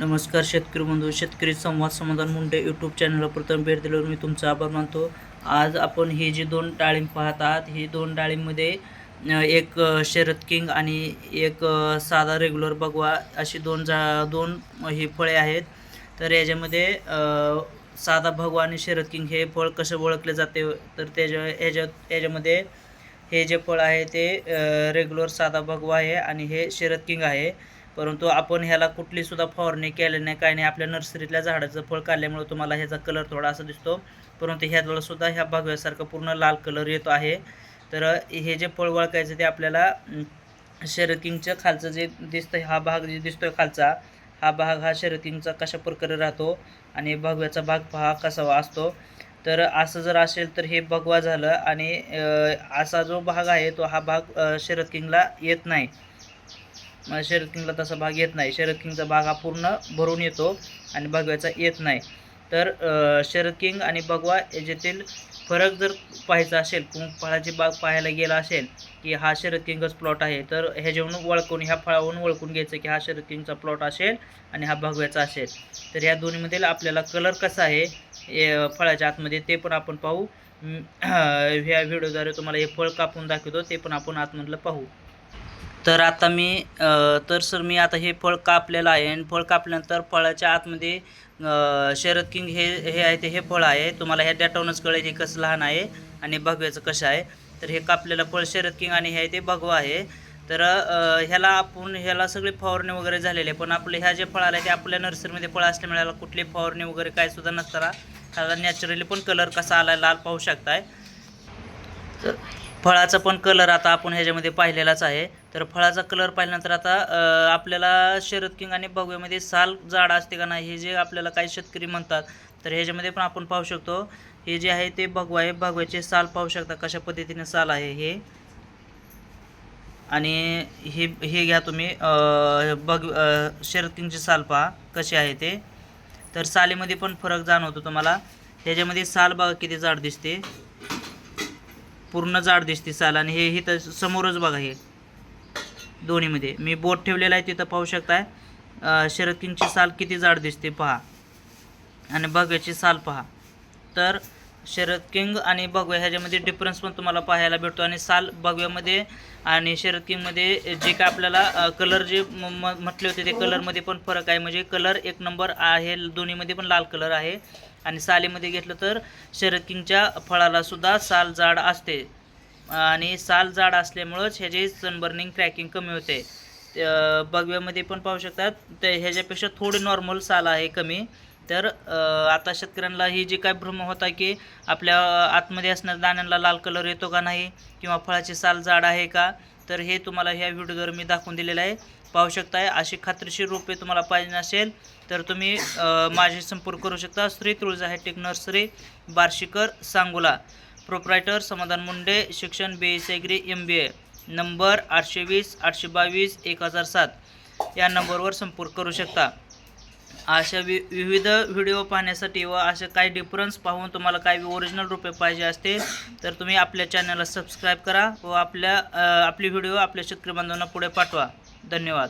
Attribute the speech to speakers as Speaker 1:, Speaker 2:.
Speaker 1: नमस्कार शेतकरी बंधू शेतकरी संवाद समाधान मुंडे यूट्यूब चॅनलला प्रथम भेट दिल्यावर मी तुमचा आभार मानतो. आज आपण ही जी दोन डाळिंब पाहत आहात ही दोन डाळिंबमध्ये एक शरद किंग आणि एक साधा रेग्युलर बगवा अशी दोन जा दोन ही फळे आहेत. तर याच्यामध्ये साधा भगवा आणि शरद किंग हे फळ कसं ओळखले जाते? तर त्याच्या याच्या याच्यामध्ये हे जे फळ आहे ते रेग्युलर साधा भगवा आहे आणि हे शरद किंग आहे. परंतु आपण ह्याला कुठली सुद्धा फवारणी केली नाही काय नाही. आपल्या नर्सरीतल्या झाडाचं फळ काढल्यामुळे तुम्हाला ह्याचा कलर थोडा असा दिसतो. परंतु ह्याजवळ सुद्धा ह्या भगव्यासारखा पूर्ण लाल कलर येतो आहे. तर हे जे फळ वळखायचं ते आपल्याला अं, खालचं जे दिसतं हा भाग जे दिसतोय खालचा हा भाग हा शरद कशा प्रकारे राहतो आणि भगव्याचा भाग पहा कसा असतो. तर असं जर असेल तर हे भगवा झालं आणि असा जो भाग आहे तो हा भाग शरद किंगला येत नाही. मग शरद किंगला तसा भाग येत नाही. शरद किंगचा भाग हा पूर्ण भरून येतो आणि भगव्याचा येत नाही. तर शरद किंग आणि भगवा याच्यातील फरक जर पाहायचा असेल किंवा फळाची बाग पाहायला गेला असेल की हा शरद किंगच प्लॉट आहे तर ह्याच्यावरून ओळखून ह्या फळावरून ओळखून घ्यायचं की हा शरद किंगचा प्लॉट असेल आणि हा भगव्याचा असेल. तर ह्या दोन्हीमधील आपल्याला कलर कसा आहे फळाच्या आतमध्ये ते पण आपण पाहू. ह्या व्हिडिओद्वारे तुम्हाला हे फळ कापून दाखवतो ते पण आपण आतमधलं पाहू. तर आता मी तर सर मी आता हे फळ कापलेलं आहे आणि फळ कापल्यानंतर फळाच्या आतमध्ये शरद किंग हे हे आहे ते हे फळ आहे. तुम्हाला ह्या डेटावूनच कळेल हे कसं लहान आहे आणि भगव्याचं कसं आहे. तर हे कापलेलं फळ शरद किंग आणि हे आहे ते भगवा आहे. तर ह्याला आपण ह्याला सगळी फवारणी वगैरे झालेले आहे पण आपले ह्या जे फळ आले ते आपल्या नर्सरीमध्ये फळ असल्यामुळे ह्याला कुठली फवारणी वगैरे काय सुद्धा नसताना ह्याला नॅचरली पण कलर कसा आला लाल पाहू शकताय. तर फळाचा पण कलर आता आपण ह्याच्यामध्ये पाहिलेलाच आहे. तर फळाचा कलर पाहिल्यानंतर आता आपल्याला शरद किंग आणि भगव्यामध्ये साल जाड असते का नाही हे जे आपल्याला काही शेतकरी म्हणतात तर ह्याच्यामध्ये पण आपण पाहू शकतो. हे जे आहे ते भगवा आहे. भगव्याचे साल पाहू शकता कशा पद्धतीने साल आहे हे. आणि हे हे घ्या तुम्ही अ, बग शरद किंगचे साल पहा कसे आहे ते. तर सालीमध्ये पण फरक जाणवतो तुम्हाला. ह्याच्यामध्ये साल बघा किती जाड दिसते. पूर्ण जाड दिसते साल आणि हे इथं समोरच बघा हे. दोन्हीमध्ये. मी बोट ठेवलेला आहे तिथं पाहू शकताय. शरद किंगची साल किती जाड दिसते पहा. आणि भगव्याची साल पहा. तर शरद किंग आणि भगव्या ह्याच्यामध्ये डिफरन्स पण तुम्हाला पाहायला भेटतो. आणि साल भगव्यामध्ये आणि शरद किंगमध्ये जे काय आपल्याला कलर जे म- म- म्हटले होते ते कलरमध्ये पण फरक आहे. म्हणजे कलर एक नंबर आहे दोन्हीमध्ये पण लाल कलर आहे. आणि सालीमध्ये घेतलं तर शरद किंगच्या फळालासुद्धा साल जाड असते. आणि साल जाड असल्यामुळंच ह्याची सनबर्निंग क्रॅकिंग कमी होते. बगव्यामध्ये पण पाहू शकतात. ते ह्याच्यापेक्षा थोडी नॉर्मल साल आहे कमी. तर आता शेतकऱ्यांना ही जी काय भ्रम होता की आपल्या आतमध्ये असणाऱ्या दाण्यांना लाल कलर येतो का नाही? किंवा फळाची साल जाड आहे का? तर हे तुम्हाला ह्या व्हिडिओवर मी दाखवून दिलेलं आहे. पाहू शकताय अशी खात्रीशीर रोपे तुम्हाला पाहिजे असेल तर तुम्ही अ, माझी संपर्क करू शकता. Shri Tulja hitech nursery Barshikar Sangola. Proprietor Samadhan Munde शिक्षण B S agri M B A number आठशे वीस आठशे बावीस एक हजार सात. या नंबरवर संपर्क करू शकता. अशा वि विविध व्हिडिओ पाहण्यासाठी व असे काही डिफरन्स पाहून तुम्हाला काही ओरिजिनल रुपये पाहिजे असते तर तुम्ही आपल्या चॅनलला सबस्क्राईब करा व आपल्या आपली व्हिडिओ आपल्या शेतकरी बांधवांना पुढे पाठवा. धन्यवाद.